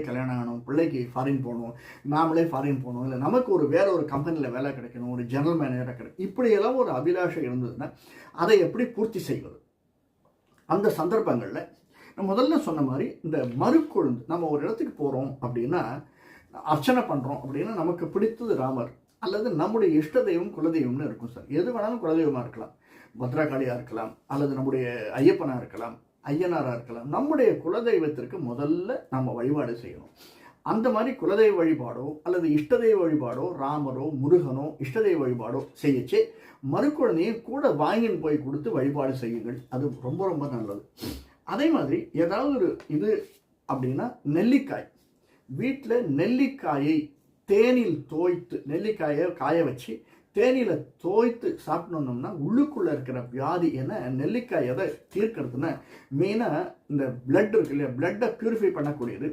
கல்யாணம் ஆகணும் பிள்ளைக்கு ஃபாரின் போகணும் நாமளே ஃபாரின் போகணும் இல்லை நமக்கு ஒரு வேற ஒரு கம்பெனியில் வேலை கிடைக்கணும் ஒரு ஜெனரல் மேனேஜராக கிடைக்கும் இப்படியெல்லாம் ஒரு அபிலாஷை இருந்ததுன்னா அதை எப்படி பூர்த்தி செய்வது? அந்த சந்தர்ப்பங்களில் நான் முதல்ல சொன்ன மாதிரி இந்த மறுக்கொழுந்து நம்ம ஒரு இடத்துக்கு போகிறோம் அப்படின்னா அர்ச்சனை பண்ணுறோம் அப்படின்னா நமக்கு பிடித்தது ராமர் அல்லது நம்முடைய இஷ்ட தெய்வம் குலதெய்வம்னு இருக்கும் சார். எது வேணாலும் குலதெய்வமாக இருக்கலாம். பத்ராகாளியாக இருக்கலாம் அல்லது நம்முடைய ஐயப்பனாக இருக்கலாம். ஐயனாராக இருக்கலாம். நம்முடைய குலதெய்வத்திற்கு முதல்ல நம்ம வழிபாடு செய்யணும். அந்த மாதிரி குலதெய்வ வழிபாடோ அல்லது இஷ்டதெய்வ வழிபாடோ ராமரோ முருகனோ இஷ்டதெய்வ வழிபாடோ செய்யச்சு. மறுக்குழந்தையும் கூட வாங்கின்னு போய் கொடுத்து வழிபாடு செய்யுங்கள். அது ரொம்ப ரொம்ப நல்லது. அதே மாதிரி ஏதாவது ஒரு இது அப்படின்னா நெல்லிக்காய். வீட்டில் நெல்லிக்காயை தேனில் தோய்த்து நெல்லிக்காயை காய வச்சு தேனியில் தோய்த்து சாப்பிட்டோம்னா உள்ளுக்குள்ளே இருக்கிற வியாதி என்ன? நெல்லிக்காய் எதை தீர்க்கறதுன்னா மெயினாக இந்த பிளட் இருக்கு இல்லையா? பிளட்டை பியூரிஃபை பண்ணக்கூடியது.